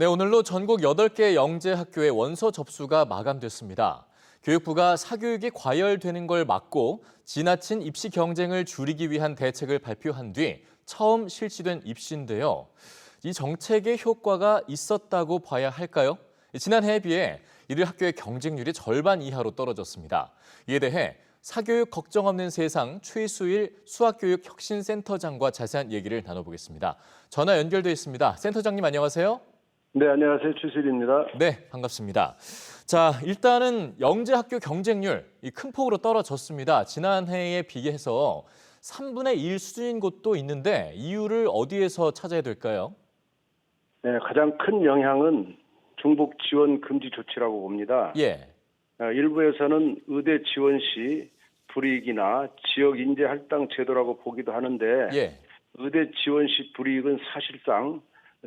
네, 오늘로 전국 8개 영재 학교의 원서 접수가 마감됐습니다. 교육부가 사교육이 과열되는 걸 막고 지나친 입시 경쟁을 줄이기 위한 대책을 발표한 뒤 처음 실시된 입시인데요. 이 정책의 효과가 있었다고 봐야 할까요? 지난해에 비해 이들 학교의 경쟁률이 절반 이하로 떨어졌습니다. 이에 대해 사교육 걱정 없는 세상 최수일 수학교육 혁신센터장과 자세한 얘기를 나눠보겠습니다. 전화 연결돼 있습니다. 센터장님 안녕하세요. 네, 안녕하세요. 추실입니다. 네, 반갑습니다. 자, 일단은 영재 학교 경쟁률 이 큰 폭으로 떨어졌습니다. 지난해에 비해서 3분의 1 수준인 곳도 있는데 이유를 어디에서 찾아야 될까요? 네, 가장 큰 영향은 중복 지원 금지 조치라고 봅니다. 예. 어, 일부에서는 의대 지원 시 불이익이나 지역 인재 할당 제도라고 보기도 하는데 예. 의대 지원 시 불이익은 사실상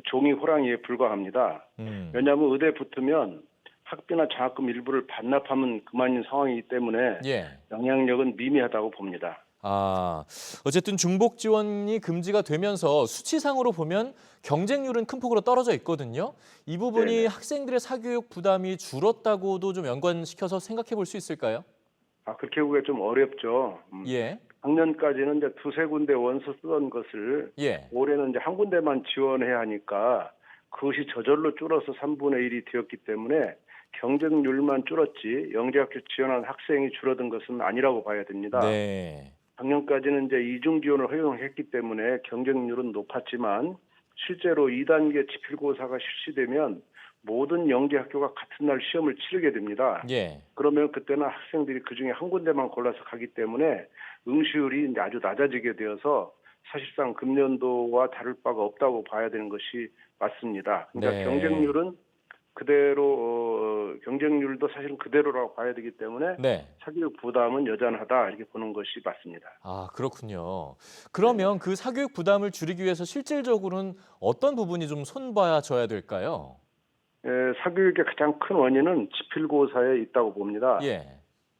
종이 호랑이에 불과합니다. 음. 왜냐하면 의대 붙으면 학비나 장학금 일부를 반납하면 그만인 상황이기 때문에 예. 영향력은 미미하다고 봅니다. 아, 어쨌든 중복 지원이 금지가 되면서 수치상으로 보면 경쟁률은 큰 폭으로 떨어져 있거든요. 이 부분이 네네. 학생들의 사교육 부담이 줄었다고도 좀 연관시켜서 생각해 볼 수 있을까요? 아, 그렇게 보기가 좀 어렵죠. 음, 예. 작년까지는 이제 두세 군데 원서 쓰던 것을 예. 올해는 이제 한 군데만 지원해야 하니까 그것이 저절로 줄어서 3분의 1이 되었기 때문에 경쟁률만 줄었지 영재학교 지원한 학생이 줄어든 것은 아니라고 봐야 됩니다. 네. 작년까지는 이제 이중 지원을 허용했기 때문에 경쟁률은 높았지만 실제로 2단계 지필고사가 실시되면 모든 영재학교가 같은 날 시험을 치르게 됩니다. 예. 그러면 그때는 학생들이 그 중에 한 군데만 골라서 가기 때문에 응시율이 이제 아주 낮아지게 되어서 사실상 금년도와 다를 바가 없다고 봐야 되는 것이 맞습니다. 그러니까 네. 경쟁률은 그대로 어, 경쟁률도 사실은 그대로라고 봐야 되기 때문에 네. 사교육 부담은 여전하다 이렇게 보는 것이 맞습니다. 아, 그렇군요. 그러면 그 사교육 부담을 줄이기 위해서 실질적으로는 어떤 부분이 좀 손봐줘야 될까요? 에, 사교육의 가장 큰 원인은 지필고사에 있다고 봅니다. 예.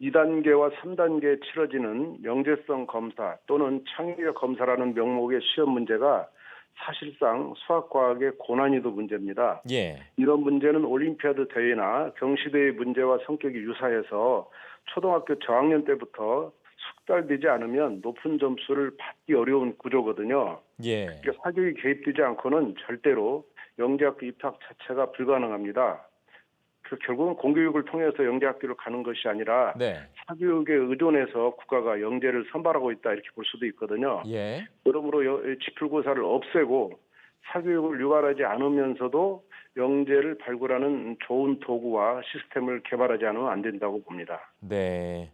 2단계와 3단계에 치러지는 영재성 검사 또는 창의력 검사라는 명목의 시험 문제가 사실상 수학과학의 고난이도 문제입니다. 예. 이런 문제는 올림피아드 대회나 경시대회 문제와 성격이 유사해서 초등학교 저학년 때부터 숙달되지 않으면 높은 점수를 받기 어려운 구조거든요. 예. 그러니까 사교육이 개입되지 않고는 절대로 영재학교 입학 자체가 불가능합니다. 그 결국은 공교육을 통해서 영재학교를 가는 것이 아니라 네. 사교육에 의존해서 국가가 영재를 선발하고 있다 이렇게 볼 수도 있거든요. 예. 그러므로 여- 지필고사를 없애고 사교육을 유발하지 않으면서도 영재를 발굴하는 좋은 도구와 시스템을 개발하지 않으면 안 된다고 봅니다. 네.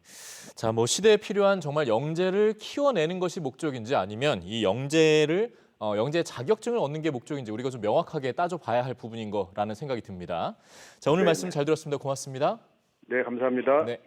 자, 뭐 시대에 필요한 정말 영재를 키워내는 것이 목적인지 아니면 이 영재를 어, 영재 자격증을 얻는 게 목적인지 우리가 좀 명확하게 따져봐야 할 부분인 거라는 생각이 듭니다. 자, 오늘 네, 말씀 네. 잘 들었습니다. 고맙습니다. 네, 감사합니다. 네.